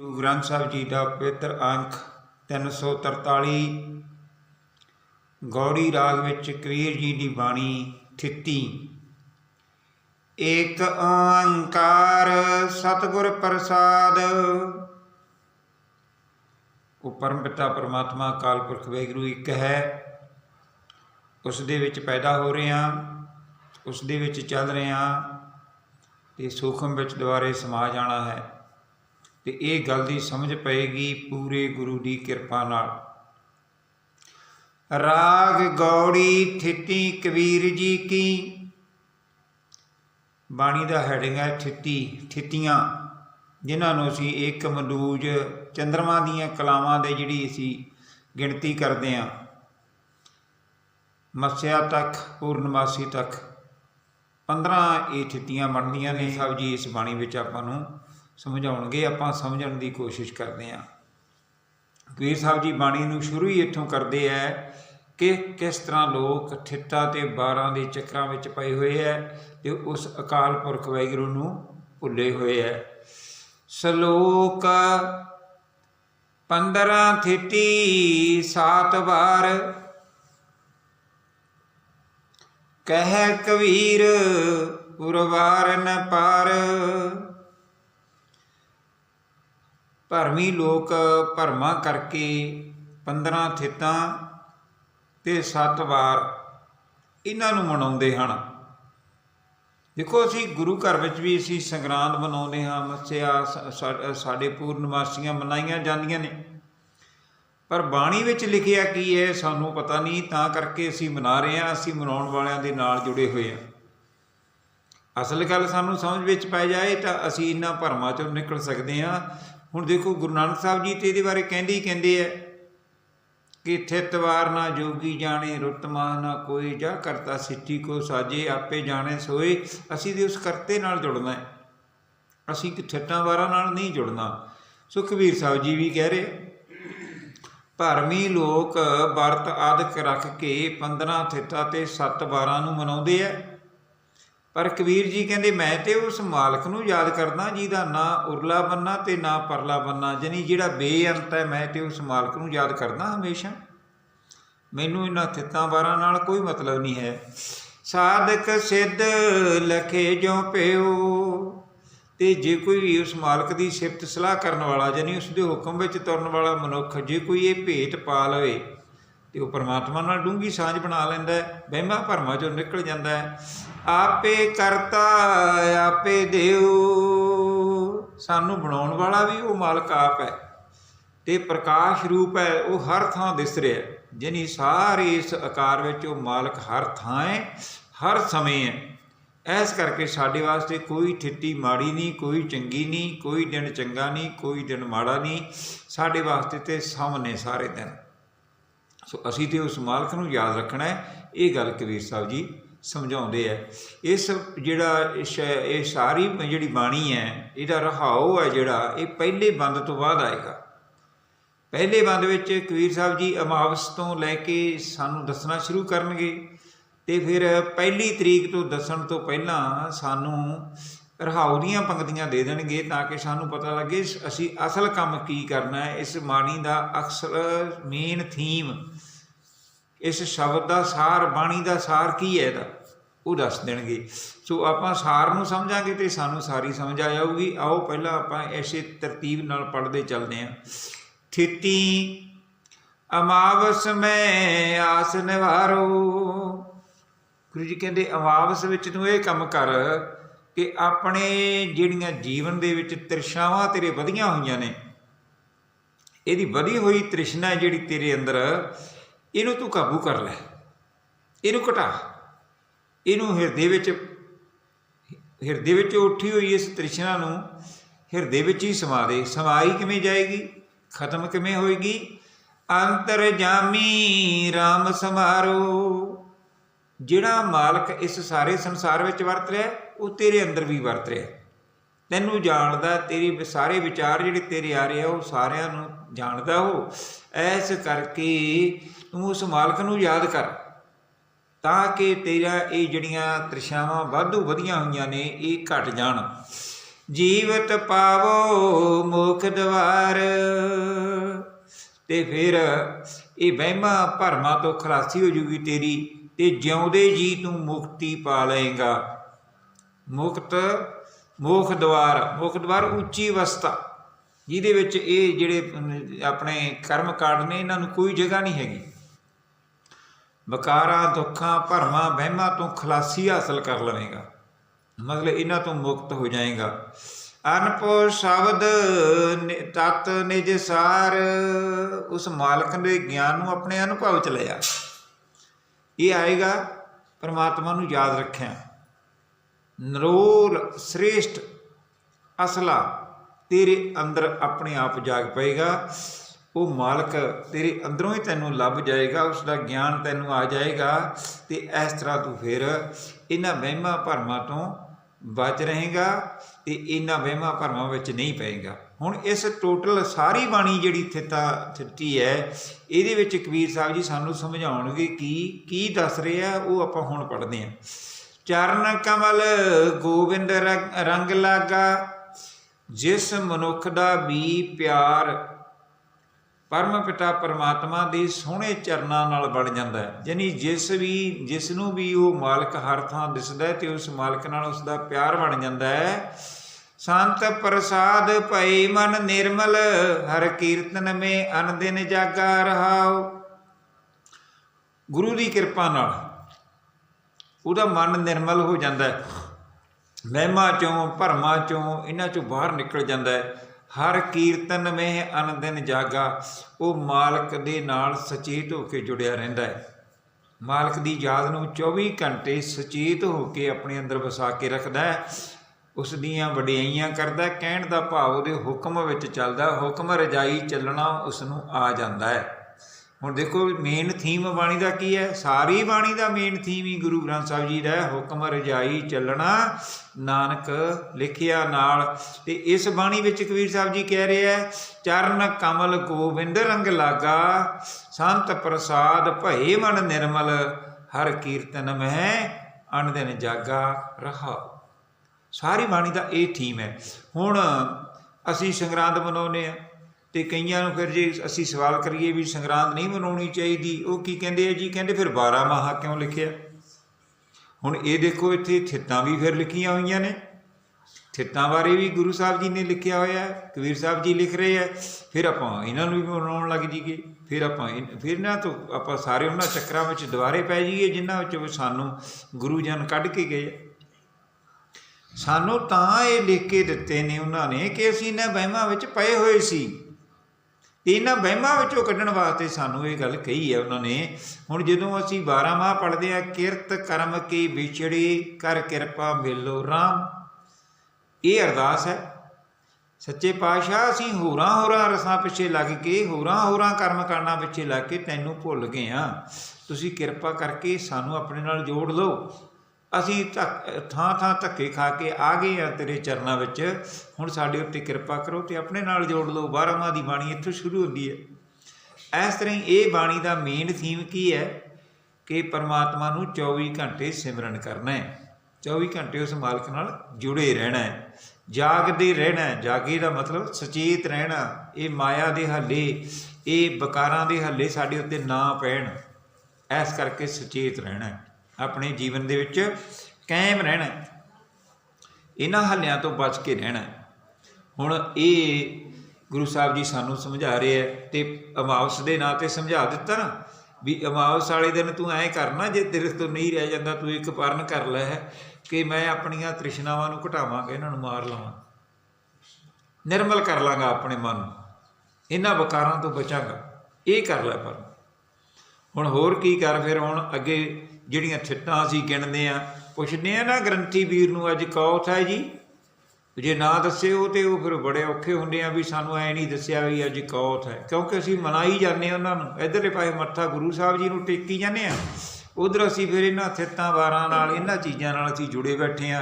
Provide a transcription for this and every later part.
ਗੁਰੂ ਗ੍ਰੰਥ ਸਾਹਿਬ ਜੀ ਦਾ ਪਵਿੱਤਰ ਅੰਕ 343 ਗੌੜੀ ਰਾਗ ਵਿੱਚ ਕਬੀਰ ਜੀ ਦੀ ਬਾਣੀ ਥਿੱਤੀ। ਏਕ ਓੰਕਾਰ ਸਤਿਗੁਰ ਪ੍ਰਸਾਦ। ਉਹ ਪਰਮ ਪਿਤਾ ਪਰਮਾਤਮਾ ਅਕਾਲ ਪੁਰਖ ਵਾਹਿਗੁਰੂ ਇੱਕ ਹੈ। ਉਸ ਦੇ ਵਿੱਚ ਪੈਦਾ ਹੋ ਰਹੇ ਹਾਂ, ਉਸ ਦੇ ਵਿੱਚ ਚੱਲ ਰਹੇ ਹਾਂ ਤੇ ਸੂਖਮ ਵਿੱਚ ਦੁਬਾਰੇ ਸਮਾ ਜਾਣਾ ਹੈ। ਤੇ ਇਹ ਗੱਲ ਦੀ ਸਮਝ ਪਏਗੀ ਪੂਰੇ ਗੁਰੂ ਦੀ ਕਿਰਪਾ ਨਾਲ। ਰਾਗ ਗੌੜੀ ਥਿੱਤੀ ਕਬੀਰ ਜੀ ਕੀ। ਬਾਣੀ ਦਾ ਹੈਡਿੰਗ ਹੈ ਥਿੱਤੀ, ਥਿੱਤੀਆਂ, ਜਿਨ੍ਹਾਂ ਨੂੰ ਅਸੀਂ ਇੱਕ ਮਲੂਜ ਚੰਦਰਮਾ ਦੀਆਂ ਕਲਾਵਾਂ ਦੇ ਜਿਹੜੀ ਅਸੀਂ ਗਿਣਤੀ ਕਰਦੇ ਹਾਂ। ਮੱਸਿਆ ਤੱਕ, ਪੂਰਨਮਾਸੀ ਤੱਕ। 15 ਇਹ ਥਿੱਤੀਆਂ ਬਣਦੀਆਂ ਨੇ। ਸਾਹਿਬ ਜੀ ਇਸ ਬਾਣੀ ਵਿੱਚ ਆਪਾਂ ਨੂੰ ਸਮਝਾਉਣਗੇ, ਆਪਾਂ ਸਮਝਣ ਦੀ ਕੋਸ਼ਿਸ਼ ਕਰਦੇ ਹਾਂ। ਕਬੀਰ ਸਾਹਿਬ ਜੀ ਬਾਣੀ ਨੂੰ ਸ਼ੁਰੂ ਹੀ ਇੱਥੋਂ ਕਰਦੇ ਐ ਕਿ ਕਿਸ ਤਰ੍ਹਾਂ ਲੋਕ ਠਿੱਤਾ ਤੇ 12 ਦੇ ਚੱਕਰਾਂ ਵਿੱਚ ਪਏ ਹੋਏ ਐ ਤੇ ਉਸ ਅਕਾਲ ਪੁਰਖ ਵਾਹਿਗੁਰੂ ਨੂੰ ਭੁੱਲੇ ਹੋਏ ਐ ਸ਼ਲੋਕ 15 ਥਿੱਤੀ 7 ਵਾਰ, ਕਹਿ ਕਬੀਰ ਪੁਰਵਾਰ ਨ ਪਾਰ। ਭਰਮੀ ਲੋਕ ਭਰਮਾਂ ਕਰਕੇ 15 ਥਿੱਤਾਂ ਤੇ 7 ਵਾਰ ਇਹਨਾਂ ਨੂੰ ਮਨਾਉਂਦੇ ਹਨ। ਦੇਖੋ, ਅਸੀਂ ਗੁਰੂ ਘਰ ਵਿੱਚ ਵੀ ਅਸੀਂ ਸੰਗਰਾਂਦ ਮਨਾਉਂਦੇ ਹਾਂ, ਮੱਸਿਆ ਸ- ਸਾਡੇ ਪੂਰਨਮਾਸੀਆਂ ਮਨਾਈਆਂ ਜਾਂਦੀਆਂ ਨੇ। ਪਰ ਬਾਣੀ ਵਿੱਚ ਲਿਖਿਆ ਕੀ ਹੈ, ਸਾਨੂੰ ਪਤਾ ਨਹੀਂ, ਤਾਂ ਕਰਕੇ ਅਸੀਂ ਮਨਾ ਰਹੇ ਹਾਂ, ਅਸੀਂ ਮਨਾਉਣ ਵਾਲਿਆਂ ਦੇ ਨਾਲ ਜੁੜੇ ਹੋਏ ਹਾਂ। ਅਸਲ ਗੱਲ ਸਾਨੂੰ ਸਮਝ ਵਿੱਚ ਪੈ ਜਾਏ ਤਾਂ ਅਸੀਂ ਇਹਨਾਂ ਭਰਮਾਂ ਚੋਂ ਨਿਕਲ ਸਕਦੇ ਹਾਂ ਹੁਣ ਦੇਖੋ ਗੁਰੂ ਨਾਨਕ ਸਾਹਿਬ ਜੀ ਤੇ ਇਹਦੇ ਬਾਰੇ ਕਹਿੰਦੇ ਹੀ ਕਹਿੰਦੇ ਆ ਕਿ ਥਿਤਵਾਰ ਨਾ ਜੋਗੀ ਜਾਣੇ ਰੁਤਮਾ ਨਾ ਕੋਈ ਜਾ ਕਰਤਾ ਸਿੱਟੀ ਕੋ ਸਾਜੇ, ਆਪੇ ਜਾਣੇ ਸੋਏ। ਅਸੀਂ ਤੇ ਉਸ ਕਰਤੇ ਨਾਲ ਜੁੜਨਾ ਹੈ। ਅਸੀਂ ਕਿ ਥਿੱਤਾਂ ਵਾਰਾਂ ਨਾਲ ਨਹੀਂ ਜੁੜਨਾ। ਸੁਖਬੀਰ ਸਾਹਿਬ ਜੀ ਵੀ ਕਹਿ ਰਹੇ ਭਰਮੀ ਲੋਕ ਵਰਤ ਆਦਿਕ ਰੱਖ ਕੇ 15 ਥਿੱਤਾ ਤੇ 7 ਵਾਰਾਂ ਨੂੰ ਮਨਾਉਂਦੇ ਆ। ਪਰ ਕਬੀਰ ਜੀ ਕਹਿੰਦੇ, ਮੈਂ ਤੇ ਉਸ ਮਾਲਕ ਨੂੰ ਯਾਦ ਕਰਦਾ ਜਿਹਦਾ ਨਾ ਉਰਲਾ ਬੰਨਾ ਤੇ ਨਾ ਪਰਲਾ ਬੰਨਾ ਜਾਨੀ ਜਿਹੜਾ ਬੇਅੰਤ ਹੈ, ਮੈਂ ਤੇ ਉਸ ਮਾਲਕ ਨੂੰ ਯਾਦ ਕਰਦਾ ਹਮੇਸ਼ਾ। ਮੈਨੂੰ ਇਹਨਾਂ ਥਿੱਤਾਂ ਵਾਰਾਂ ਨਾਲ ਕੋਈ ਮਤਲਬ ਨਹੀਂ ਹੈ। ਸਾਧਕ ਸਿੱਧ ਲਖੇ ਜੋ ਪਿਓ ਤੇ ਜੇ ਕੋਈ ਵੀ ਉਸ ਮਾਲਕ ਦੀ ਸਿਫਤ ਸਲਾਹ ਕਰਨ ਵਾਲਾ ਜਾਨੀ ਉਸ ਦੇ ਹੁਕਮ ਵਿੱਚ ਤੁਰਨ ਵਾਲਾ ਮਨੁੱਖ, ਜੇ ਕੋਈ ਇਹ ਭੇਤ ਪਾ ਲਵੇ, ਤੇ ਉਹ ਪਰਮਾਤਮਾ ਨਾਲ ਡੂੰਗੀ ਸਾਂਝ ਬਣਾ ਲੈਂਦਾ ਹੈ, ਵਹਿਮਾਂ ਭਰਮਾਂ ਚੋਂ ਨਿਕਲ ਜਾਂਦਾ ਹੈ। ਆਪੇ ਕਰਤਾ, ਆਪੇ ਦੇਉ ਸਾਨੂੰ ਬਣਾਉਣ ਵਾਲਾ ਵੀ ਉਹ ਮਾਲਕ ਆਪ ਹੈ ਤੇ ਪ੍ਰਕਾਸ਼ ਰੂਪ ਹੈ, ਉਹ ਹਰ ਥਾਂ ਦਿਸ ਰਿਹਾ ਹੈ। ਜਾਨੀ ਸਾਰੇ ਇਸ ਆਕਾਰ ਵਿੱਚ ਉਹ ਮਾਲਕ ਹਰ ਥਾਂ ਹੈ, ਹਰ ਸਮੇਂ ਹੈ। ਇਸ ਕਰਕੇ ਸਾਡੇ ਵਾਸਤੇ ਕੋਈ ਥਿੱਤੀ ਮਾੜੀ ਨਹੀਂ, ਕੋਈ ਚੰਗੀ ਨਹੀਂ, ਕੋਈ ਦਿਨ ਚੰਗਾ ਨਹੀਂ, ਕੋਈ ਦਿਨ ਮਾੜਾ ਨਹੀਂ। ਸਾਡੇ ਵਾਸਤੇ ਤੇ ਸਾਹਮਣੇ ਸਾਰੇ ਦਿਨ। ਸੋ ਅਸੀਂ ਤੇ ਉਸ ਮਾਲਕ ਨੂੰ ਯਾਦ ਰੱਖਣਾ ਹੈ। ਇਹ ਗੱਲ ਕਬੀਰ ਸਾਹਿਬ ਜੀ ਸਮਝਾਉਂਦੇ ਆ। ਇਸ ਜਿਹੜਾ ਇਸ- ਇਹ ਸਾਰੀ ਜਿਹੜੀ ਬਾਣੀ ਹੈ, ਇਹਦਾ ਰਹਾਉ ਹੈ ਜਿਹੜਾ, ਇਹ ਪਹਿਲੇ ਬੰਦ ਤੋਂ ਬਾਅਦ ਆਏਗਾ। ਪਹਿਲੇ ਬੰਦ ਵਿੱਚ ਕਬੀਰ ਸਾਹਿਬ ਜੀ ਅਮਾਵਸ ਤੋਂ ਲੈ ਕੇ ਸਾਨੂੰ ਦੱਸਣਾ ਸ਼ੁਰੂ ਕਰਨਗੇ ਤੇ ਫਿਰ ਪਹਿਲੀ ਤਰੀਕ ਤੋਂ ਦੱਸਣ ਤੋਂ ਪਹਿਲਾਂ ਸਾਨੂੰ ਰਹਾਉ ਦੀਆਂ ਪੰਕਤੀਆਂ ਦੇ ਦੇਣਗੇ ਤਾਂ ਕਿ ਸਾਨੂੰ ਪਤਾ ਲੱਗੇ ਅਸੀਂ ਅਸਲ ਕੰਮ ਕੀ ਕਰਨਾ ਹੈ। ਇਸ ਬਾਣੀ ਦਾ ਅਕਸਰ ਮੇਨ ਥੀਮ ਇਸ ਸ਼ਬਦ ਦਾ ਸਾਰ, ਬਾਣੀ ਦਾ ਸਾਰ ਕੀ ਹੈ ਇਹਦਾ? ਉਹ ਦੱਸ ਦੇਣਗੇ। ਸੋ ਆਪਾਂ ਸਾਰ ਨੂੰ ਸਮਝਾਂਗੇ ਤੇ ਸਾਨੂੰ ਸਾਰੀ ਸਮਝ ਆ ਜਾਊਗੀ। ਆਓ ਪਹਿਲਾਂ ਆਪਾਂ ਐਸੇ ਤਰਤੀਬ ਨਾਲ ਪੜ੍ਹਦੇ ਚੱਲਦੇ ਹਾਂ। ਥਿਤੀ, ਅਮਾਵਸ ਮੈਂ ਆਸ ਨਿਵਾਰੋ। ਗੁਰੂ ਜੀ ਕਹਿੰਦੇ, ਅਮਾਵਸ ਵਿੱਚ ਤੂੰ ਇਹ ਕੰਮ ਕਰ ਕਿ ਆਪਣੇ ਜਿਹੜੀਆਂ ਜੀਵਨ ਦੇ ਵਿੱਚ ਤ੍ਰਿਸ਼ਨਾਵਾਂ ਤੇਰੇ ਵਧੀਆਂ ਹੋਈਆਂ ਨੇ, ਇਹਦੀ ਵਧੀ ਹੋਈ ਤ੍ਰਿਸ਼ਨਾ ਜਿਹੜੀ ਤੇਰੇ ਅੰਦਰ ਇਹਨੂੰ ਤੂੰ ਕਾਬੂ ਕਰ ਲੈ। ਇਹਨੂੰ ਘਟਾ। ਇਹਨੂੰ ਹਿਰਦੇ ਵਿੱਚ ਹਿਰਦੇ ਵਿੱਚ ਉੱਠੀ ਹੋਈ ਇਸ ਤ੍ਰਿਸ਼ਨਾ ਨੂੰ, ਹਿਰਦੇ ਵਿੱਚ ਹੀ ਸਮਾ ਦੇ। ਸਮਾਈ ਕਿਵੇਂ ਜਾਏਗੀ? ਖਤਮ ਕਿਵੇਂ ਹੋਏਗੀ? ਅੰਤਰ ਜਾਮੀ RAM ਸਮਾਰੋ। ਜਿਹੜਾ ਮਾਲਕ ਇਸ ਸਾਰੇ ਸੰਸਾਰ ਵਿੱਚ ਵਰਤ ਰਿਹਾ, ਉਹ ਤੇਰੇ ਅੰਦਰ ਵੀ ਵਰਤ ਰਿਹਾ। ਤੈਨੂੰ ਜਾਣਦਾ, ਤੇਰੇ ਸਾਰੇ ਵਿਚਾਰ ਜਿਹੜੇ ਤੇਰੇ ਆ ਰਹੇ ਆ, ਉਹ ਸਾਰਿਆਂ ਨੂੰ ਜਾਣਦਾ ਉਹ। ਐਸ ਕਰਕੇ ਤੂੰ ਉਸ ਮਾਲਕ ਨੂੰ ਯਾਦ ਕਰ, ਤਾਂ ਕਿ ਤੇਰਾ ਇਹ ਜਿਹੜੀਆਂ ਤ੍ਰਿਸ਼ਾਵਾਂ ਵਾਧੂ ਵਧੀਆਂ ਹੋਈਆਂ ਨੇ, ਇਹ ਘਟ ਜਾਣ। ਜੀਵਤ ਪਾਵੋ ਮੁਖ ਦਵਾਰ। ਤੇ ਫਿਰ ਇਹ ਵਹਿਮਾਂ ਭਰਮਾਂ ਤੋਂ ਖਲਾਸੀ ਹੋ ਜੂਗੀ ਤੇਰੀ, ਤੇ ਜਿਉਂਦੇ ਜੀ ਤੂੰ ਮੁਕਤੀ ਪਾ ਲਏਗਾ। ਮੁਕਤ ਮੋਖ ਦਵਾਰ ਮੁਖ ਦਵਾਰ ਉੱਚੀ ਅਵਸਥਾ। ਜਿਹਦੇ ਵਿੱਚ ਇਹ ਜਿਹੜੇ ਆਪਣੇ ਕਰਮ ਕਾਂਡ ਨੇ, ਇਹਨਾਂ ਨੂੰ ਕੋਈ ਜਗ੍ਹਾ ਨਹੀਂ ਹੈਗੀ। ਵਿਕਾਰਾਂ, ਦੁੱਖਾਂ, ਭਰਮਾਂ, ਵਹਿਮਾਂ ਤੋਂ ਖਲਾਸੀ ਹਾਸਲ ਕਰ ਲਵੇਂਗਾ। ਮਤਲਬ ਇਹਨਾਂ ਤੋਂ ਮੁਕਤ ਹੋ ਜਾਏਗਾ। ਅਨਪੋ ਸ਼ਬਦ ਨਿ- ਤਤ ਨਿਜ ਸਾਰ, ਉਸ ਮਾਲਕ ਦੇ ਗਿਆਨ ਨੂੰ ਆਪਣੇ ਅਨੁਭਵ ਚ ਲਿਆ। ਇਹ ਆਏਗਾ, ਪਰਮਾਤਮਾ ਨੂੰ ਯਾਦ ਰੱਖਿਆ। ਨਰੋਲ ਸ੍ਰੇਸ਼ਟ ਅਸਲਾ, ਤੇਰੇ ਅੰਦਰ ਆਪਣੇ ਆਪ ਜਾਗ ਪਏਗਾ। ਉਹ ਮਾਲਕ ਤੇਰੇ ਅੰਦਰੋਂ ਹੀ ਤੈਨੂੰ ਲੱਭ ਜਾਏਗਾ ਉਸ ਦਾ ਗਿਆਨ ਤੈਨੂੰ ਆ ਜਾਏਗਾ ਤੇ ਇਸ ਤਰ੍ਹਾਂ ਤੂੰ ਫਿਰ ਇਹਨਾਂ ਵਹਿਮਾਂ ਭਰਮਾਂ ਤੋਂ ਬਚ ਰਹੇਗਾ ਤੇ ਇਹਨਾਂ ਵਹਿਮਾਂ ਭਰਮਾਂ ਵਿੱਚ ਨਹੀਂ ਪਏਗਾ। ਹੁਣ ਇਸ ਟੋਟਲ ਸਾਰੀ ਬਾਣੀ ਜਿਹੜੀ ਥਿੱਤਾ ਥਿੱਤੀ ਹੈ, ਇਹਦੇ ਵਿੱਚ ਕਬੀਰ ਸਾਹਿਬ ਜੀ ਸਾਨੂੰ ਸਮਝਾਉਣਗੇ ਕੀ ਕੀ ਦੱਸ ਰਹੇ ਆ, ਉਹ ਆਪਾਂ ਹੁਣ ਪੜ੍ਹਦੇ ਹਾਂ। ਚਰਨ ਕਮਲ ਗੋਬਿੰਦ ਰੰਗ ਰੰਗ ਲਾਗਾ, ਜਿਸ ਮਨੁੱਖ ਦਾ ਵੀ ਪਿਆਰ ਪਰਮ ਪਿਤਾ ਪਰਮਾਤਮਾ ਦੇ ਸੋਹਣੇ ਚਰਨਾਂ ਨਾਲ ਬਣ ਜਾਂਦਾ ਹੈ। ਯਾਨੀ ਜਿਸ ਵੀ, ਜਿਸ ਨੂੰ ਵੀ ਉਹ ਮਾਲਕ ਹਰ ਥਾਂ ਦਿਸਦਾ ਹੈ ਤੇ ਉਸ ਮਾਲਕ ਨਾਲ ਉਸ ਦਾ ਪਿਆਰ ਬਣ ਜਾਂਦਾ ਹੈ। ਸੰਤ ਪ੍ਰਸਾਦ ਭਈ ਮਨ ਨਿਰਮਲ, ਹਰ ਕੀਰਤਨ ਮੇ ਅਨਦਿਨ ਜਾਗਾ ਰਹਾਓ ਗੁਰੂ ਦੀ ਕਿਰਪਾ ਨਾਲ ਉਹਦਾ ਮਨ ਨਿਰਮਲ ਹੋ ਜਾਂਦਾ ਹੈ। ਮਹਿਮਾ ਚੋਂ, ਭਰਮਾਂ ਚੋਂ ਇਹਨਾਂ ਚੋਂ ਬਾਹਰ ਨਿਕਲ ਜਾਂਦਾ ਹੈ। ਹਰ ਕੀਰਤਨ ਮਹਿ ਅਨੰਦਨ ਜਾਗਾ, ਉਹ ਮਾਲਕ ਦੇ ਨਾਲ ਸਚੇਤ ਹੋ ਕੇ ਜੁੜਿਆ ਰਹਿੰਦਾ ਹੈ। ਮਾਲਕ ਦੀ ਯਾਦ ਨੂੰ 24 ਘੰਟੇ ਸਚੇਤ ਹੋ ਕੇ ਆਪਣੇ ਅੰਦਰ ਵਸਾ ਕੇ ਰੱਖਦਾ ਹੈ। ਉਸ ਦੀਆਂ ਵਡਿਆਈਆਂ ਕਰਦਾ ਕਹਿਣ ਦਾ ਭਾਵ ਉਹਦੇ ਹੁਕਮ ਵਿੱਚ ਚੱਲਦਾ ਹੁਕਮ ਰਜਾਈ ਚੱਲਣਾ ਉਸ ਨੂੰ ਆ ਜਾਂਦਾ ਹੈ। ਹੁਣ ਦੇਖੋ ਮੇਨ ਥੀਮ ਬਾਣੀ ਦਾ ਕੀ ਹੈ? ਸਾਰੀ ਬਾਣੀ ਦਾ ਮੇਨ ਥੀਮ ਹੀ ਗੁਰੂ ਗ੍ਰੰਥ ਸਾਹਿਬ ਜੀ ਦਾ ਹੈ, ਹੁਕਮ ਰਜਾਈ ਚੱਲਣਾ, ਨਾਨਕ ਲਿਖਿਆ ਨਾਲ। ਤੇ ਇਸ ਬਾਣੀ ਵਿੱਚ ਕਬੀਰ ਸਾਹਿਬ ਜੀ ਕਹਿ ਰਹੇ ਹੈ, ਚਰਨ ਕਮਲ ਗੋਬਿੰਦ ਰੰਗ ਲਾਗਾ, ਸੰਤ ਪ੍ਰਸਾਦ ਭਏ ਮਨ ਨਿਰਮਲ, ਹਰ ਕੀਰਤਨ ਮਹਿ ਅਨਦਿਨ ਜਾਗਾ ਰਹਾ ਸਾਰੀ ਬਾਣੀ ਦਾ ਇਹ ਥੀਮ ਹੈ। ਹੁਣ ਅਸੀਂ ਸੰਗਰਾਂਦ ਮਨਾਉਂਦੇ ਆ ਤੇ ਕਈਆਂ ਨੂੰ ਫਿਰ ਜੇ ਅਸੀਂ ਸਵਾਲ ਕਰੀਏ ਵੀ ਸੰਗਰਾਂਦ ਨਹੀਂ ਮਨਾਉਣੀ ਚਾਹੀਦੀ, ਉਹ ਕੀ ਕਹਿੰਦੇ ਆ ਜੀ? ਕਹਿੰਦੇ ਫਿਰ 12 ਮਾਹ ਕਿਉਂ ਲਿਖਿਆ? ਹੁਣ ਇਹ ਦੇਖੋ ਇੱਥੇ ਥਿੱਤਾਂ ਵੀ ਫਿਰ ਲਿਖੀਆਂ ਹੋਈਆਂ ਨੇ। ਥਿੱਤਾਂ ਬਾਰੇ ਵੀ ਗੁਰੂ ਸਾਹਿਬ ਜੀ ਨੇ ਲਿਖਿਆ ਹੋਇਆ ਹੈ, ਕਬੀਰ ਸਾਹਿਬ ਜੀ ਲਿਖ ਰਹੇ ਆ ਫਿਰ ਆਪਾਂ ਇਹਨਾਂ ਨੂੰ ਵੀ ਮਨਾਉਣ ਲੱਗ ਜੀਗੇ ਫਿਰ ਆਪਾਂ ਇਨ- ਫਿਰ ਨਾ ਤੋਂ ਆਪਾਂ ਸਾਰੇ ਉਹਨਾਂ ਚੱਕਰਾਂ ਵਿੱਚ ਦੁਬਾਰੇ ਪੈ ਜਾਈਏ ਜਿਨ੍ਹਾਂ ਵਿੱਚ ਸਾਨੂੰ ਗੁਰੂ ਜਨ ਕੱਢ ਕੇ ਗਏ ਸਾਨੂੰ ਤਾਂ ਇਹ ਲਿਖ ਕੇ ਦਿੱਤੇ ਨੇ ਉਹਨਾਂ ਨੇ ਕਿ ਅਸੀਂ ਇਹਨਾਂ ਵਹਿਮਾਂ ਵਿੱਚ ਪਏ ਹੋਏ ਸੀ। ਤੇ ਇਹਨਾਂ ਵਹਿਮਾਂ ਵਿੱਚੋਂ ਕੱਢਣ ਵਾਸਤੇ ਸਾਨੂੰ ਇਹ ਗੱਲ ਕਹੀ ਹੈ ਉਹਨਾਂ ਨੇ, ਹੁਣ ਜਦੋਂ ਅਸੀਂ 12 ਮਾਹ ਪੜ੍ਹਦੇ ਆ ਕਿਰਤ ਕਰਮ ਕੀ ਵਿਛੜੀ, ਕਰ ਕਿਰਪਾ ਮਿਲੋ RAM ਇਹ ਅਰਦਾਸ ਹੈ। ਸੱਚੇ ਪਾਤਸ਼ਾਹ, ਅਸੀਂ ਹੋਰਾਂ ਹੋਰਾਂ ਰਸਾਂ ਪਿੱਛੇ ਲੱਗ ਕੇ, ਹੋਰਾਂ ਹੋਰਾਂ ਕਰਮ ਕਰਨਾ ਪਿੱਛੇ ਲੱਗ ਕੇ ਤੈਨੂੰ ਭੁੱਲ ਗਏ ਆ ਤੁਸੀਂ ਕਿਰਪਾ ਕਰਕੇ ਸਾਨੂੰ ਆਪਣੇ ਨਾਲ ਜੋੜ ਲਓ। ਅਸੀਂ ਧੱਕ, ਥਾਂ ਥਾਂ ਧੱਕੇ ਖਾ ਕੇ ਆ ਗਏ ਆ ਤੇਰੇ ਚਰਨਾਂ ਵਿੱਚ। ਹੁਣ ਸਾਡੇ ਉੱਤੇ ਕਿਰਪਾ ਕਰੋ ਤੇ ਆਪਣੇ ਨਾਲ ਜੋੜ ਲਓ। ਬਾਰਹਮਾਂ ਦੀ ਬਾਣੀ ਇੱਥੋਂ ਸ਼ੁਰੂ ਹੁੰਦੀ ਹੈ। ਇਸ ਤਰ੍ਹਾਂ ਹੀ ਇਹ ਬਾਣੀ ਦਾ ਮੇਨ ਥੀਮ ਕੀ ਹੈ? ਕਿ ਪਰਮਾਤਮਾ ਨੂੰ 24 ਘੰਟੇ ਸਿਮਰਨ ਕਰਨਾ ਹੈ। 24 ਘੰਟੇ ਉਸ ਮਾਲਕ ਨਾਲ ਜੁੜੇ ਰਹਿਣਾ ਹੈ। ਜਾਗਦੇ ਰਹਿਣਾ ਜਾਗੇ ਦਾ ਮਤਲਬ ਸੁਚੇਤ ਰਹਿਣਾ। ਇਹ ਮਾਇਆ ਦੇ ਹੱਲੇ, ਇਹ ਬਕਾਰਾਂ ਦੇ ਹੱਲੇ ਸਾਡੇ ਉੱਤੇ ਨਾ ਪੈਣ। ਐਸ ਕਰਕੇ ਸੁਚੇਤ ਰਹਿਣਾ ਆਪਣੇ ਜੀਵਨ ਦੇ ਵਿੱਚ ਕਾਇਮ ਰਹਿਣਾ ਇਹਨਾਂ ਹੱਲਿਆਂ ਤੋਂ ਬਚ ਕੇ ਰਹਿਣਾ ਹੁਣ ਇਹ ਗੁਰੂ ਸਾਹਿਬ ਜੀ ਸਾਨੂੰ ਸਮਝਾ ਰਹੇ ਹੈ ਤੇ ਅਮਾਵਸ ਦੇ ਨਾਂ ਤੇ ਸਮਝਾ ਦਿੱਤਾ ਨਾ ਵੀ ਅਮਾਵਸ ਵਾਲੇ ਦਿਨ ਤੂੰ ਐਂ ਕਰਨਾ ਜੇ ਤੇਰੇ ਤੋਂ ਨਹੀਂ ਰਹਿ ਜਾਂਦਾ ਤੂੰ ਇੱਕ ਪਰਨ ਕਰ ਲੈ ਹੈ ਕਿ ਮੈਂ ਆਪਣੀਆਂ ਤ੍ਰਿਸ਼ਨਾਵਾਂ ਨੂੰ ਘਟਾਵਾਂਗਾ, ਇਹਨਾਂ ਨੂੰ ਮਾਰ ਲਵਾਂ। ਨਿਰਮਲ ਕਰ ਲਾਂਗਾ ਆਪਣੇ ਮਨ ਨੂੰ। ਇਹਨਾਂ ਵਿਕਾਰਾਂ ਤੋਂ ਬਚਾਂਗਾ। ਇਹ ਕਰ ਲੈ ਪਰ ਹੁਣ ਹੋਰ ਕੀ ਕਰ ਫਿਰ ਹੁਣ ਅੱਗੇ ਜਿਹੜੀਆਂ ਥਿੱਤਾਂ ਅਸੀਂ ਗਿਣਦੇ ਆ ਪੁੱਛਦੇ ਆ ਨਾ ਗ੍ਰੰਥੀ ਵੀਰ ਨੂੰ, ਅੱਜ ਕੌਥ ਹੈ ਜੀ? ਜੇ ਨਾ ਦੱਸੇ ਉਹ ਤੇ ਉਹ ਫਿਰ ਬੜੇ ਔਖੇ ਹੁੰਦੇ ਆ ਵੀ ਸਾਨੂੰ ਐ ਨਹੀਂ ਦੱਸਿਆ ਵੀ ਅੱਜ ਕੌਥ ਹੈ ਕਿਉਂਕਿ ਅਸੀਂ ਮਨਾਈ ਜਾਂਦੇ ਆ ਉਹਨਾਂ ਨੂੰ। ਇਧਰਲੇ ਪਾਸੇ ਮੱਥਾ ਗੁਰੂ ਸਾਹਿਬ ਜੀ ਨੂੰ ਟੇਕੀ ਜਾਂਦੇ ਆ ਉਧਰ ਅਸੀਂ ਫਿਰ ਇਹਨਾਂ ਥਿੱਤਾਂ ਵਾਰਾਂ ਨਾਲ, ਇਹਨਾਂ ਚੀਜ਼ਾਂ ਨਾਲ ਅਸੀਂ ਜੁੜੇ ਬੈਠੇ ਆ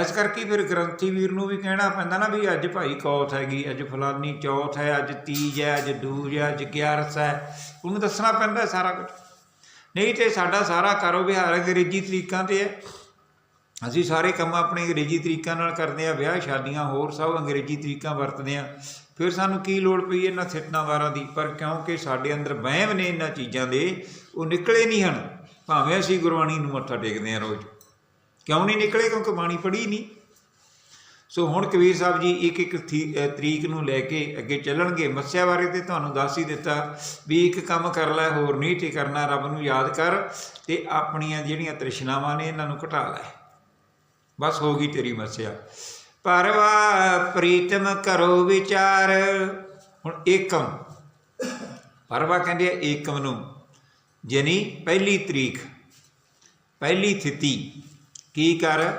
ਇਸ ਕਰਕੇ ਫਿਰ ਗ੍ਰੰਥੀ ਵੀਰ ਨੂੰ ਵੀ ਕਹਿਣਾ ਪੈਂਦਾ ਨਾ ਵੀ ਅੱਜ ਭਾਈ ਕੌਥ ਹੈਗੀ ਅੱਜ ਫਲਾਨੀ ਚੌਥ ਹੈ, ਅੱਜ ਤੀਜ ਹੈ, ਅੱਜ ਦੂਜ ਹੈ, ਅੱਜ 11 ਹੈ। ਉਹਨੂੰ ਦੱਸਣਾ ਪੈਂਦਾ ਸਾਰਾ ਕੁਝ ਨਹੀਂ ਤੇ ਸਾਡਾ ਸਾਰਾ ਕਾਰੋਬਾਰ ਅੰਗਰੇਜ਼ੀ ਤਰੀਕਾਂ ਤੇ ਹੈ। ਅਸੀਂ ਸਾਰੇ ਕੰਮ ਆਪਣੇ ਅੰਗਰੇਜ਼ੀ ਤਰੀਕਾਂ ਨਾਲ ਕਰਦੇ ਆ ਵਿਆਹ, ਸ਼ਾਦੀਆਂ, ਹੋਰ ਸਭ ਅੰਗਰੇਜ਼ੀ ਤਰੀਕਾਂ ਵਰਤਦੇ ਆ ਫਿਰ ਸਾਨੂੰ ਕੀ ਲੋੜ ਪਈ ਇਹਨਾਂ ਸਿੱਟਣਾ ਵਾਰਾਂ ਦੀ? ਪਰ ਕਿਉਂਕਿ ਸਾਡੇ ਅੰਦਰ ਵਹਿਮ ਨੇ ਇਹਨਾਂ ਚੀਜ਼ਾਂ ਦੇ, ਉਹ ਨਿਕਲੇ ਨਹੀਂ ਹਨ। ਭਾਵੇਂ ਅਸੀਂ ਗੁਰਬਾਣੀ ਨੂੰ ਮੱਥਾ ਟੇਕਦੇ ਆ ਰੋਜ਼। ਕਿਉਂ ਨਹੀਂ ਨਿਕਲੇ? ਕਿਉਂਕਿ ਬਾਣੀ ਪੜ੍ਹੀ ਨਹੀਂ। ਸੋ ਹੁਣ ਕਬੀਰ ਸਾਹਿਬ ਜੀ ਇੱਕ ਇੱਕ ਥੀ- ਤਰੀਕ ਨੂੰ ਲੈ ਕੇ ਅੱਗੇ ਚੱਲਣਗੇ। ਮੱਸਿਆ ਬਾਰੇ ਤੇ ਤੁਹਾਨੂੰ ਦੱਸ ਹੀ ਦਿੱਤਾ ਵੀ ਇੱਕ ਕੰਮ ਕਰ ਲੈ, ਹੋਰ ਨਹੀਂ ਤੇ ਕਰਨਾ, ਰੱਬ ਨੂੰ ਯਾਦ ਕਰ ਤੇ ਆਪਣੀਆਂ ਜਿਹੜੀਆਂ ਤ੍ਰਿਸ਼ਨਾਵਾਂ ਨੇ ਇਹਨਾਂ ਨੂੰ ਘਟਾ ਲੈ। ਬਸ ਹੋ ਗਈ ਤੇਰੀ ਮੱਸਿਆ। ਪਰਵਾ ਪ੍ਰੀਤਮ ਕਰੋ ਵਿਚਾਰ। ਹੁਣ ਏਕਮ। ਪਰਵਾ ਕਹਿੰਦੇ ਆ ਏਕਮ ਨੂੰ, ਯਾਨੀ ਪਹਿਲੀ ਤਰੀਕ, ਪਹਿਲੀ ਥਿਤੀ। ਕੀ ਕਰ?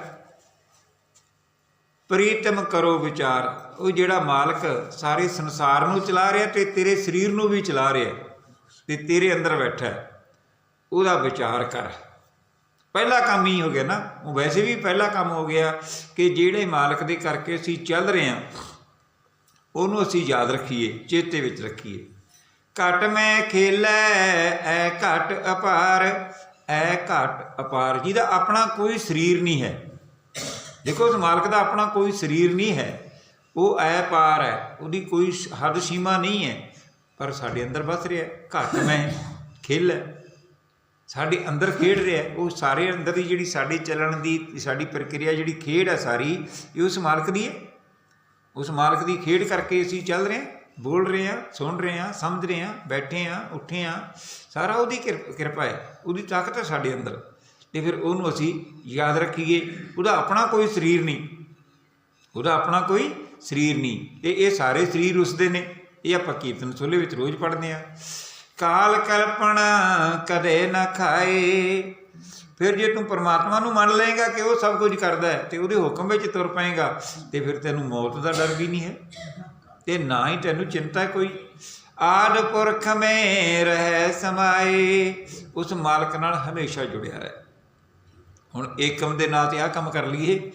ਪ੍ਰੀਤਮ ਕਰੋ ਵਿਚਾਰ। ਉਹ ਜਿਹੜਾ ਮਾਲਕ ਸਾਰੇ ਸੰਸਾਰ ਨੂੰ ਚਲਾ ਰਿਹਾ ਤੇ ਤੇਰੇ ਸਰੀਰ ਨੂੰ ਵੀ ਚਲਾ ਰਿਹਾ ਤੇ ਤੇਰੇ ਅੰਦਰ ਬੈਠਾ ਉਹਦਾ ਵਿਚਾਰ ਕਰ। ਪਹਿਲਾ ਕੰਮ ਹੀ ਹੋ ਗਿਆ ਨਾ। ਉਹ ਵੈਸੇ ਵੀ ਪਹਿਲਾ ਕੰਮ ਹੋ ਗਿਆ ਕਿ ਜਿਹੜੇ ਮਾਲਕ ਦੇ ਕਰਕੇ ਅਸੀਂ ਚੱਲ ਰਹੇ ਹਾਂ, ਉਹਨੂੰ ਅਸੀਂ ਯਾਦ ਰੱਖੀਏ, ਚੇਤੇ ਵਿੱਚ ਰੱਖੀਏ। ਘਟ ਮੈਂ ਖੇਲੈ, ਐ ਘਟ ਅਪਾਰ, ਐ ਘਟ ਅਪਾਰ। ਜਿਹਦਾ ਆਪਣਾ ਕੋਈ ਸਰੀਰ ਨਹੀਂ ਹੈ। ਦੇਖੋ ਉਸ ਮਾਲਕ ਦਾ ਆਪਣਾ ਕੋਈ ਸਰੀਰ ਨਹੀਂ ਹੈ, ਉਹ ਐ ਪਾਰ ਹੈ, ਉਹਦੀ ਕੋਈ ਸ- ਹੱਦ ਸੀਮਾ ਨਹੀਂ ਹੈ, ਪਰ ਸਾਡੇ ਅੰਦਰ ਵਸ ਰਿਹਾ ਹੈ। ਘਟ ਮੈਂ ਖੇਲ ਹੈ, ਸਾਡੇ ਅੰਦਰ ਖੇਡ ਰਿਹਾ ਉਹ ਸਾਰੇ ਅੰਦਰ ਦੀ ਜਿਹੜੀ ਸਾਡੇ ਚੱਲਣ ਦੀ, ਸਾਡੀ ਪ੍ਰਕਿਰਿਆ ਜਿਹੜੀ ਖੇਡ ਹੈ ਸਾਰੀ, ਇਹ ਉਸ ਮਾਲਕ ਦੀ ਹੈ ਉਸ ਮਾਲਕ ਦੀ ਖੇਡ ਕਰਕੇ ਅਸੀਂ ਚੱਲ ਰਹੇ ਹਾਂ, ਬੋਲ ਰਹੇ ਹਾਂ, ਸੁਣ ਰਹੇ ਹਾਂ, ਸਮਝ ਰਹੇ ਹਾਂ, ਬੈਠੇ ਹਾਂ, ਉੱਠੇ ਹਾਂ, ਸਾਰਾ ਉਹਦੀ ਕਿਰਪ- ਕਿਰਪਾ ਹੈ, ਉਹਦੀ ਤਾਕਤ ਹੈ ਸਾਡੇ ਅੰਦਰ ਤੇ ਫਿਰ ਉਹਨੂੰ ਅਸੀਂ ਯਾਦ ਰੱਖੀਏ, ਉਹਦਾ ਆਪਣਾ ਕੋਈ ਸਰੀਰ ਨਹੀਂ। ਉਹਦਾ ਆਪਣਾ ਕੋਈ ਸਰੀਰ ਨਹੀਂ। ਤੇ ਇਹ ਸਾਰੇ ਸਰੀਰ ਉਸਦੇ ਨੇ। ਇਹ ਆਪਾਂ ਕੀਰਤਨ ਸੋਲੇ ਵਿੱਚ ਰੋਜ਼ ਪੜ੍ਹਦੇ ਆ ਕਾਲ ਕਲਪਣਾ ਕਦੇ ਨਾ ਖਾਏ। ਫਿਰ ਜੇ ਤੂੰ ਪਰਮਾਤਮਾ ਨੂੰ ਮੰਨ ਲਏਗਾ ਕਿ ਉਹ ਸਭ ਕੁਝ ਕਰਦਾ ਹੈ, ਤੇ ਉਹਦੇ ਹੁਕਮ ਵਿੱਚ ਤੁਰ ਪਏਗਾ, ਤੇ ਫਿਰ ਤੈਨੂੰ ਮੌਤ ਦਾ ਡਰ ਵੀ ਨਹੀਂ ਹੈ। ਤੇ ਨਾ ਹੀ ਤੈਨੂੰ ਚਿੰਤਾ ਕੋਈ। ਆਦ ਪੁਰਖ ਮੇ ਰਹਿ ਸਮਾਏ। ਉਸ ਮਾਲਕ ਨਾਲ ਹਮੇਸ਼ਾ ਜੁੜਿਆ ਰਹੇ। ਹੁਣ ਏਕਮ ਦੇ ਨਾਂ ਤੇ ਆਹ ਕੰਮ ਕਰ ਲਈਏ।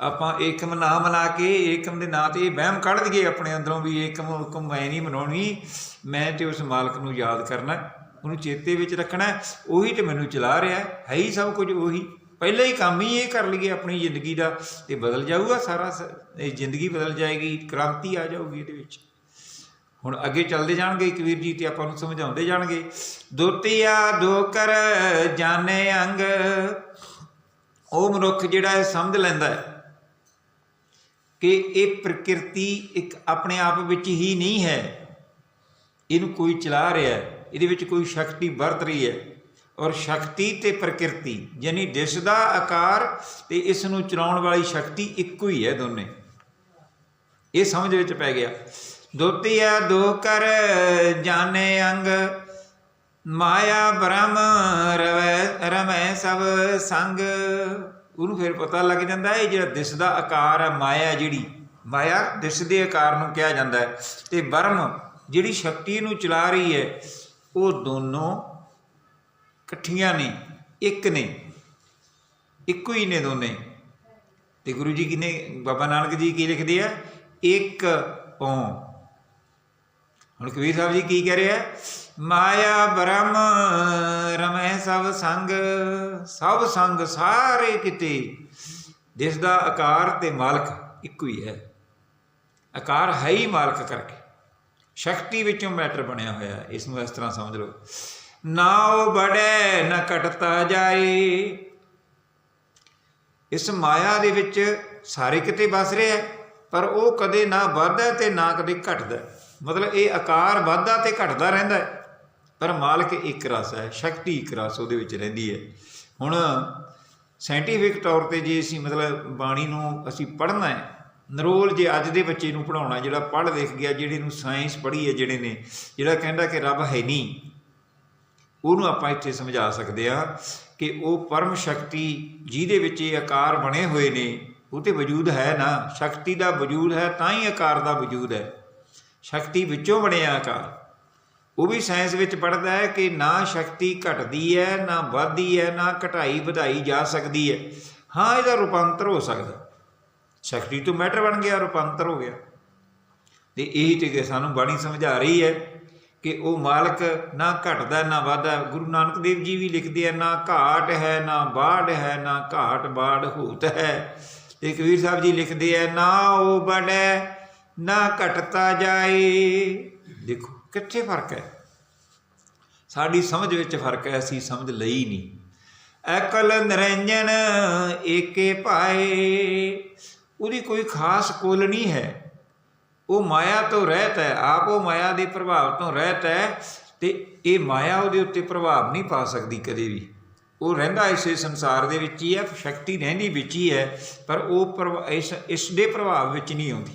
ਆਪਾਂ ਏਕਮ ਨਾ ਮਨਾ ਕੇ ਏਕਮ ਦੇ ਨਾਂ ਤੇ ਇਹ ਵਹਿਮ ਕੱਢ ਦਈਏ ਆਪਣੇ ਅੰਦਰੋਂ ਵੀ ਏਕਮ ਹੁਕਮ ਮੈਂ ਨਹੀਂ ਮਨਾਉਣੀ, ਮੈਂ ਤੇ ਉਸ ਮਾਲਕ ਨੂੰ ਯਾਦ ਕਰਨਾ, ਉਹਨੂੰ ਚੇਤੇ ਵਿੱਚ ਰੱਖਣਾ, ਉਹੀ ਤੇ ਮੈਨੂੰ ਚਲਾ ਰਿਹਾ ਹੈ, ਹੀ ਸਭ ਕੁਝ ਉਹੀ। ਪਹਿਲਾਂ ਹੀ ਕੰਮ ਹੀ ਇਹ ਕਰ ਲਈਏ ਆਪਣੀ ਜ਼ਿੰਦਗੀ ਦਾ, ਤੇ ਬਦਲ ਜਾਊਗਾ ਸਾਰਾ ਸ- ਇਹ ਜ਼ਿੰਦਗੀ ਬਦਲ ਜਾਏਗੀ, ਕ੍ਰਾਂਤੀ ਆ ਜਾਊਗੀ ਇਹਦੇ ਵਿੱਚ। ਹੁਣ ਅੱਗੇ ਚੱਲਦੇ ਜਾਣਗੇ ਕਬੀਰ ਜੀ ਤੇ ਆਪਾਂ ਨੂੰ ਸਮਝਾਉਂਦੇ ਜਾਣਗੇ, ਦੋਤੀਆ ਦੋ ਕਰ ਜਾਣੇ ਅੰਗ ਉਹ ਮਨੁੱਖ ਜਿਹੜਾ ਇਹ ਸਮਝ ਲੈਂਦਾ ਹੈ ਕਿ ਇਹ ਪ੍ਰਕਿਰਤੀ ਇੱਕ ਆਪਣੇ ਆਪ ਵਿੱਚ ਹੀ ਨਹੀਂ ਹੈ। ਇਹਨੂੰ ਕੋਈ ਚਲਾ ਰਿਹਾ ਹੈ, ਇਹਦੇ ਵਿੱਚ ਕੋਈ ਸ਼ਕਤੀ ਵਰਤ ਰਹੀ ਹੈ ਔਰ ਸ਼ਕਤੀ ਤੇ ਪ੍ਰਕਿਰਤੀ ਯਾਨੀ ਦਿਸ ਦਾ ਆਕਾਰ ਤੇ ਇਸ ਨੂੰ ਚਲਾਉਣ ਵਾਲੀ ਸ਼ਕਤੀ ਇੱਕੋ ਹੀ ਹੈ ਦੋਨੇ। ਇਹ ਸਮਝ ਵਿੱਚ ਪੈ ਗਿਆ। ਦੋਤੀ ਦੋਤੀਆ ਦੋ ਕਰ ਜਾਣੇ ਅੰਗ ਮਾਇਆ ਬ੍ਰਹਮ ਰਵੈ, ਰਮੈ ਸਭ ਸੰਗ। ਉਹਨੂੰ ਫਿਰ ਪਤਾ ਲੱਗ ਜਾਂਦਾ ਹੈ, ਇਹ ਜਿਹੜਾ ਦਿਸਦਾ ਆਕਾਰ ਹੈ, ਮਾਇਆ ਜਿਹੜੀ, ਮਾਇਆ ਦਿਸਦੇ ਆਕਾਰ ਨੂੰ ਕਿਹਾ ਜਾਂਦਾ ਹੈ। ਤੇ ਬ੍ਰਹਮ ਜਿਹੜੀ ਸ਼ਕਤੀ ਨੂੰ ਚਲਾ ਰਹੀ ਹੈ, ਉਹ ਦੋਨੋਂ ਇਕੱਠੀਆਂ ਨੇ, ਇੱਕ ਨੇ, ਇੱਕੋ ਹੀ ਨੇ ਦੋਨੇ। ਤੇ ਗੁਰੂ ਜੀ ਕਿਨੇ, ਬਾਬਾ ਨਾਨਕ ਜੀ ਕੀ ਲਿਖਦੇ ਆ? ਇੱਕ ਪਉ ਹੁਣ ਕਬੀਰ ਸਾਹਿਬ ਜੀ ਕੀ ਕਹਿ ਰਿਹਾ ਮਾਇਆ ਬ੍ਰਹਮ ਰਮੈ ਸਭ ਸੰਗ ਸਭ ਸੰਗ ਸਾਰੇ ਕਿਤੇ। ਜਿਸ ਦਾ ਆਕਾਰ ਤੇ ਮਾਲਕ ਇੱਕੋ ਹੀ ਹੈ। ਆਕਾਰ ਹੈ ਹੀ ਮਾਲਕ ਕਰਕੇ। ਸ਼ਕਤੀ ਵਿੱਚੋਂ ਮੈਟਰ ਬਣਿਆ ਹੋਇਆ ਇਸ ਨੂੰ ਇਸ ਤਰ੍ਹਾਂ ਸਮਝ ਲਓ। ਨਾ ਉਹ ਬੜੈ ਨਾ ਕਟਤਾ ਜਾਏ। ਇਸ ਮਾਇਆ ਦੇ ਵਿੱਚ ਸਾਰੇ ਕਿਤੇ ਵਸ ਰਿਹਾ ਹੈ, ਪਰ ਉਹ ਕਦੇ ਨਾ ਵੱਧਦਾ ਤੇ ਨਾ ਕਦੇ ਘਟਦਾ। ਮਤਲਬ ਇਹ ਆਕਾਰ ਵੱਧਦਾ ਤੇ ਘਟਦਾ ਰਹਿੰਦਾ ਹੈ। ਪਰ ਮਾਲਕ ਇੱਕ ਰਸ ਹੈ, ਸ਼ਕਤੀ ਇੱਕ ਰਸ ਉਹਦੇ ਵਿੱਚ ਰਹਿੰਦੀ ਹੈ। ਹੁਣ ਸਾਇੰਟੀਫਿਕ ਤੌਰ ਤੇ ਜੇ ਅਸੀਂ ਮਤਲਬ ਬਾਣੀ ਨੂੰ ਅਸੀਂ ਪੜ੍ਹਨਾ ਹੈ, ਨਰੋਲ ਜੇ ਅੱਜ ਦੇ ਬੱਚੇ ਨੂੰ ਪੜਾਉਣਾ ਜਿਹੜਾ ਪੜ੍ਹ ਲਿਖ ਗਿਆ, ਜਿਹੜੇ ਨੂੰ ਸਾਇੰਸ ਪੜ੍ਹੀ ਹੈ, ਜਿਹੜੇ ਨੇ, ਜਿਹੜਾ ਕਹਿੰਦਾ ਕਿ ਰੱਬ ਹੈ ਨਹੀਂ, ਉਹਨੂੰ ਆਪਾਂ ਇੱਥੇ ਸਮਝਾ ਸਕਦੇ ਆ ਕਿ ਉਹ ਪਰਮ ਸ਼ਕਤੀ ਜਿਹਦੇ ਵਿੱਚ ਇਹ ਆਕਾਰ ਬਣੇ ਹੋਏ ਨੇ, ਉਹ ਤੇ ਵਜੂਦ ਹੈ ਨਾ। ਸ਼ਕਤੀ ਦਾ ਵਜੂਦ ਹੈ, ਤਾਂ ਹੀ ਆਕਾਰ ਦਾ ਵਜੂਦ ਹੈ। ਸ਼ਕਤੀ ਵਿੱਚੋਂ ਬਣਿਆ ਆਕਾਰ। ਉਹ ਵੀ ਸਾਇੰਸ ਵਿੱਚ ਪੜ੍ਹਦਾ ਹੈ ਕਿ ਨਾ ਸ਼ਕਤੀ ਘਟਦੀ ਹੈ, ਨਾ ਵੱਧਦੀ ਹੈ, ਨਾ ਘਟਾਈ ਵਧਾਈ ਜਾ ਸਕਦੀ ਹੈ। ਹਾਂ, ਇਹਦਾ ਰੂਪਾਂਤਰ ਹੋ ਸਕਦਾ। ਸ਼ਕਤੀ ਤੋਂ ਮੈਟਰ ਬਣ ਗਿਆ, ਰੂਪਾਂਤਰ ਹੋ ਗਿਆ। ਤੇ ਇਹੀ ਤੇ ਸਾਨੂੰ ਬਾਣੀ ਸਮਝਾ ਰਹੀ ਹੈ ਕਿ ਉਹ ਮਾਲਕ ਨਾ ਘਟਦਾ, ਨਾ ਵਾਧਾ ਗੁਰੂ ਨਾਨਕ ਦੇਵ ਜੀ ਵੀ ਲਿਖਦੇ ਆ, ਨਾ ਘਾਟ ਹੈ, ਨਾ ਬਾੜ ਹੈ, ਨਾ ਘਾਟ ਬਾੜ ਹੂਤ ਹੈ। ਤੇ ਕਬੀਰ ਸਾਹਿਬ ਜੀ ਲਿਖਦੇ ਆ, ਨਾ ਉਹ ਬੜੈ ਨਾ ਘਟਤਾ ਜਾਏ। ਦੇਖੋ, ਕਿੱਥੇ ਫ਼ਰਕ ਹੈ? ਸਾਡੀ ਸਮਝ ਵਿੱਚ ਫ਼ਰਕ ਹੈ, ਅਸੀਂ ਸਮਝ ਲਈ ਨਹੀਂ। ਅਕਲ ਨਿਰੰਜਨ ਏਕੇ ਪਾਏ ਉਹਦੀ ਕੋਈ ਖਾਸ ਕੁਲ ਨਹੀਂ ਹੈ। ਉਹ ਮਾਇਆ ਤੋਂ ਰਹਿਤ ਹੈ, ਆਪ ਉਹ ਮਾਇਆ ਦੇ ਪ੍ਰਭਾਵ ਤੋਂ ਰਹਿਤ ਹੈ ਤੇ ਇਹ ਮਾਇਆ ਉਹਦੇ ਉੱਤੇ ਪ੍ਰਭਾਵ ਨਹੀਂ ਪਾ ਸਕਦੀ ਕਦੇ ਵੀ। ਉਹ ਰਹਿੰਦਾ ਇਸੇ ਸੰਸਾਰ ਦੇ ਵਿੱਚ ਹੀ ਹੈ, ਸ਼ਕਤੀ ਰਹਿੰਦੀ ਵਿੱਚ ਹੀ ਹੈ, ਪਰ ਉਹ ਪ੍ਰਭ- ਇਸ ਇਸ ਦੇ ਪ੍ਰਭਾਵ ਵਿੱਚ ਨਹੀਂ ਆਉਂਦੀ।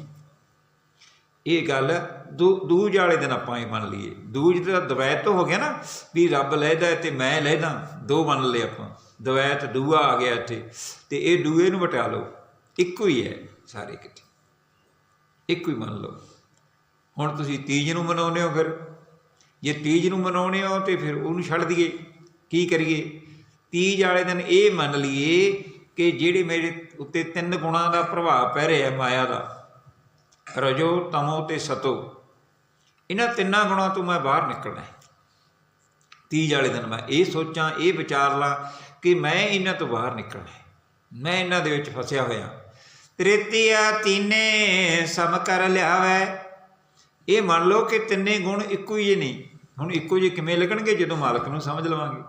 ਇਹ ਗੱਲ ਦੂ- ਦੂਜ ਵਾਲੇ ਦਿਨ ਆਪਾਂ ਇਹ ਮੰਨ ਲਈਏ। ਦੂਜ ਦਾ ਦਵੈਤ ਹੋ ਗਿਆ ਨਾ, ਵੀ ਰੱਬ ਲਹਿਦਾ ਤੇ ਮੈਂ ਲਹਿਦਾ ਦੋ ਮੰਨ ਲਏ ਆਪਾਂ। ਦਵੈਤ ਦੂਆ ਆ ਗਿਆ ਇੱਥੇ, ਤੇ ਇਹ ਦੂਏ ਨੂੰ ਵਟਾ ਲਓ। ਇੱਕੋ ਹੀ ਹੈ ਸਾਰੇ ਕਿਤੇ ਇੱਕੋ ਹੀ ਮੰਨ ਲਓ। ਹੁਣ ਤੁਸੀਂ ਤੀਜ ਨੂੰ ਮਨਾਉਂਦੇ ਹੋ ਫਿਰ। ਜੇ ਤੀਜ ਨੂੰ ਮਨਾਉਂਦੇ ਹੋ ਤੇ ਫਿਰ ਉਹਨੂੰ ਛੱਡ ਦਈਏ। ਕੀ ਕਰੀਏ? ਤੀਜ ਵਾਲੇ ਦਿਨ ਇਹ ਮੰਨ ਲਈਏ ਕਿ ਜਿਹੜੇ ਮੇਰੇ ਉੱਤੇ ਤਿੰਨ ਗੁਣਾਂ ਦਾ ਪ੍ਰਭਾਵ ਪੈ ਰਿਹਾ ਮਾਇਆ ਦਾ ਰਜੋ ਤਮੋ ਤੇ ਸਤੋ। ਇਹਨਾਂ ਤਿੰਨਾਂ ਗੁਣਾਂ ਤੋਂ ਮੈਂ ਬਾਹਰ ਨਿਕਲਣਾ ਹੈ। ਤੀਜ ਵਾਲੇ ਦਿਨ ਮੈਂ ਇਹ ਸੋਚਾਂ, ਇਹ ਵਿਚਾਰ ਲਾਂ ਕਿ ਮੈਂ ਇਹਨਾਂ ਤੋਂ ਬਾਹਰ ਨਿਕਲਣਾ ਹੈ। ਮੈਂ ਇਹਨਾਂ ਦੇ ਵਿੱਚ ਫਸਿਆ ਹੋਇਆ। ਤ੍ਰਿਤੀਆ ਤੀਨੇ ਸਮ ਕਰ ਲਿਆਵੈ। ਇਹ ਮੰਨ ਲਓ ਕਿ ਤਿੰਨੇ ਗੁਣ ਇੱਕੋ ਹੀ ਨਹੀਂ ਹੁਣ ਇੱਕੋ ਜਿਹੇ ਕਿਵੇਂ ਲੱਗਣਗੇ ਜਦੋਂ ਮਾਲਕ ਨੂੰ ਸਮਝ ਲਵਾਂਗੇ।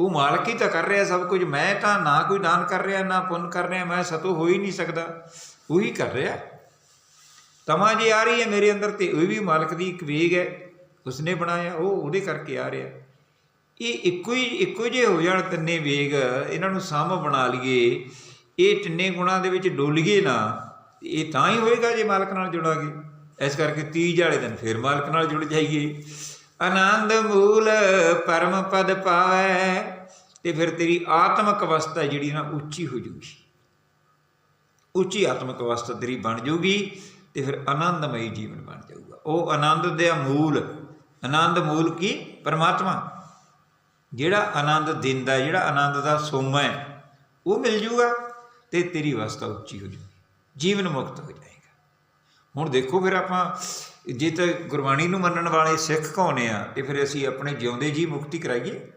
ਉਹ ਮਾਲਕ ਹੀ ਤਾਂ ਕਰ ਰਿਹਾ ਸਭ ਕੁਝ। ਮੈਂ ਤਾਂ ਨਾ ਕੋਈ ਦਾਨ ਕਰ ਰਿਹਾ, ਨਾ ਪੁੰਨ ਕਰ ਰਿਹਾ, ਮੈਂ ਸਤੋ ਹੋ ਹੀ ਨਹੀਂ ਸਕਦਾ। ਉਹੀ ਕਰ ਰਿਹਾ। ਤਮਾ ਜੀ ਆ ਰਹੀ ਹੈ ਮੇਰੇ ਅੰਦਰ ਤੇ ਉਹ ਵੀ ਮਾਲਕ ਦੀ ਇੱਕ ਵੇਗ ਹੈ, ਉਸਨੇ ਬਣਾਇਆ, ਉਹ ਉਹਦੇ ਕਰਕੇ ਆ ਰਿਹਾ। ਇਹ ਇੱਕੋ ਹੀ, ਇੱਕੋ ਜਿਹੇ ਹੋ ਜਾਣ ਤਿੰਨੇ ਵੇਗ, ਇਹਨਾਂ ਨੂੰ ਸਮ ਬਣਾ ਲਈਏ, ਇਹ ਤਿੰਨੇ ਗੁਣਾਂ ਦੇ ਵਿੱਚ ਡੋਲੀਏ ਨਾ, ਇਹ ਤਾਂ ਹੀ ਹੋਏਗਾ ਜੇ ਮਾਲਕ ਨਾਲ ਜੁੜਾਂਗੇ। ਇਸ ਕਰਕੇ ਤੀਜ ਵਾਲੇ ਦਿਨ ਫਿਰ ਮਾਲਕ ਨਾਲ ਜੁੜ ਜਾਈਏ। ਆਨੰਦ ਮੂਲ ਪਰਮ ਪਦ ਪਾਵੈ, ਤੇ ਫਿਰ ਤੇਰੀ ਆਤਮਿਕ ਅਵਸਥਾ ਜਿਹੜੀ ਨਾ ਉੱਚੀ ਹੋ ਜੂਗੀ ਉੱਚੀ ਆਤਮਿਕ ਅਵਸਥਾ ਤੇਰੀ ਬਣ ਜੂਗੀ ਤੇ ਫਿਰ ਆਨੰਦਮਈ ਜੀਵਨ ਬਣ ਜਾਊਗਾ। ਉਹ ਆਨੰਦ ਦੇ ਮੂਲ। ਆਨੰਦ ਮੂਲ ਕੀ? ਪਰਮਾਤਮਾ। ਜਿਹੜਾ ਆਨੰਦ ਦਿੰਦਾ, ਜਿਹੜਾ ਆਨੰਦ ਦਾ ਸੋਮਾ ਹੈ, ਉਹ ਮਿਲ ਜੂਗਾ ਤੇ ਤੇਰੀ ਅਵਸਥਾ ਉੱਚੀ ਹੋ ਜੂਗੀ। ਜੀਵਨ ਮੁਕਤ ਹੋ ਜਾਏਗਾ। ਹੁਣ ਦੇਖੋ ਫਿਰ ਆਪਾਂ, ਜੇ ਤਾਂ ਗੁਰਬਾਣੀ ਨੂੰ ਮੰਨਣ ਵਾਲੇ ਸਿੱਖ ਕੌਣੇ ਆ, ਤੇ ਫਿਰ ਅਸੀਂ ਆਪਣੇ ਜਿਉਂਦੇ ਜੀ ਮੁਕਤੀ ਕਰਾਈਏ।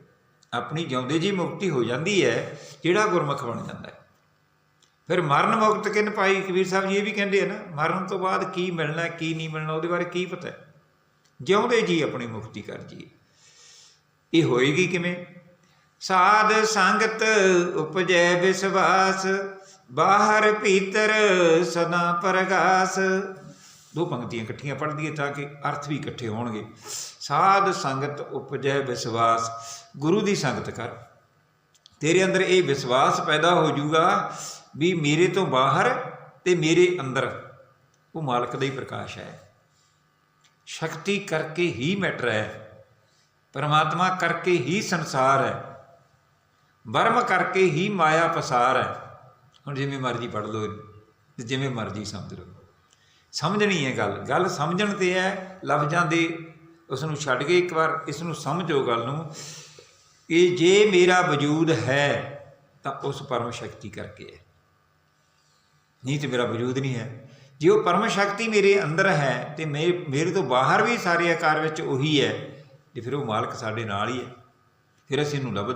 ਆਪਣੀ ਜਿਉਂਦੇ ਜੀ ਮੁਕਤੀ ਹੋ ਜਾਂਦੀ ਹੈ, ਜਿਹੜਾ ਗੁਰਮੁਖ ਬਣ ਜਾਂਦਾ ਹੈ। ਫਿਰ ਮਰਨ ਮੁਕਤ ਕਿਨ ਪਾਈ ਕਬੀਰ ਸਾਹਿਬ ਜੀ ਇਹ ਵੀ ਕਹਿੰਦੇ ਆ ਨਾ, ਮਰਨ ਤੋਂ ਬਾਅਦ ਕੀ ਮਿਲਣਾ, ਕੀ ਨਹੀਂ ਮਿਲਣਾ, ਉਹਦੇ ਬਾਰੇ ਕੀ ਪਤਾ ਹੈ? ਜਿਉਂਦੇ ਜੀ ਆਪਣੀ ਮੁਕਤੀ ਕਰ ਜੀ ਇਹ ਹੋਏਗੀ ਕਿਵੇਂ? ਸਾਧ ਸੰਗਤ ਉਪਜੈ ਵਿਸਵਾਸ, ਬਾਹਰ ਭੀਤਰ ਸਦਾ ਪ੍ਰਗਾਸ। ਦੋ ਪੰਕਤੀਆਂ ਇਕੱਠੀਆਂ ਪੜ੍ਹ ਦਈਏ ਤਾਂ ਕਿ ਅਰਥ ਵੀ ਇਕੱਠੇ ਹੋਣਗੇ। ਸਾਧ ਸੰਗਤ ਉਪਜੈ ਵਿਸਵਾਸ, ਗੁਰੂ ਦੀ ਸੰਗਤ ਕਰ। ਤੇਰੇ ਅੰਦਰ ਇਹ ਵਿਸ਼ਵਾਸ ਪੈਦਾ ਹੋ ਜਾਊਗਾ ਵੀ ਮੇਰੇ ਤੋਂ ਬਾਹਰ ਤੇ ਮੇਰੇ ਅੰਦਰ। ਉਹ ਮਾਲਕ ਦਾ ਹੀ ਪ੍ਰਕਾਸ਼ ਹੈ। ਸ਼ਕਤੀ ਕਰਕੇ ਹੀ ਮੈਟਰ ਹੈ। ਪਰਮਾਤਮਾ ਕਰਕੇ ਹੀ ਸੰਸਾਰ ਹੈ। ਵਰਮ ਕਰਕੇ ਹੀ ਮਾਇਆ ਪਸਾਰ ਹੈ। ਹੁਣ ਜਿਵੇਂ ਮਰਜ਼ੀ ਪੜ ਲਓ ਤੇ ਜਿਵੇਂ ਮਰਜ਼ੀ ਸਮਝ ਲਓ। ਸਮਝਣੀ ਹੈ ਗੱਲ। ਗੱਲ ਸਮਝਣ ਤੇ ਹੈ, ਲਫ਼ਜ਼ਾਂ ਦੇ ਉਸ ਨੂੰ ਛੱਡ ਕੇ ਇੱਕ ਵਾਰ ਇਸ ਨੂੰ ਸਮਝੋ ਗੱਲ ਨੂੰ। ਕਿ ਜੇ ਮੇਰਾ ਵਜੂਦ ਹੈ, ਤਾਂ ਉਸ ਪਰਮ ਸ਼ਕਤੀ ਕਰਕੇ ਹੈ। ਨਹੀਂ ਤੇ ਮੇਰਾ ਵਜੂਦ ਨਹੀਂ ਹੈ। ਜੇ ਉਹ ਪਰਮ ਸ਼ਕਤੀ ਮੇਰੇ ਅੰਦਰ ਹੈ, ਤੇ ਮੇ ਮੇਰੇ ਤੋਂ ਬਾਹਰ ਵੀ ਸਾਰੇ ਆਕਾਰ ਵਿੱਚ ਉਹੀ ਹੈ, ਤੇ ਫਿਰ ਉਹ ਮਾਲਕ ਸਾਡੇ ਨਾਲ ਹੀ ਹੈ। ਫਿਰ ਅਸੀਂ ਇਹਨੂੰ ਲੱਭਦੇ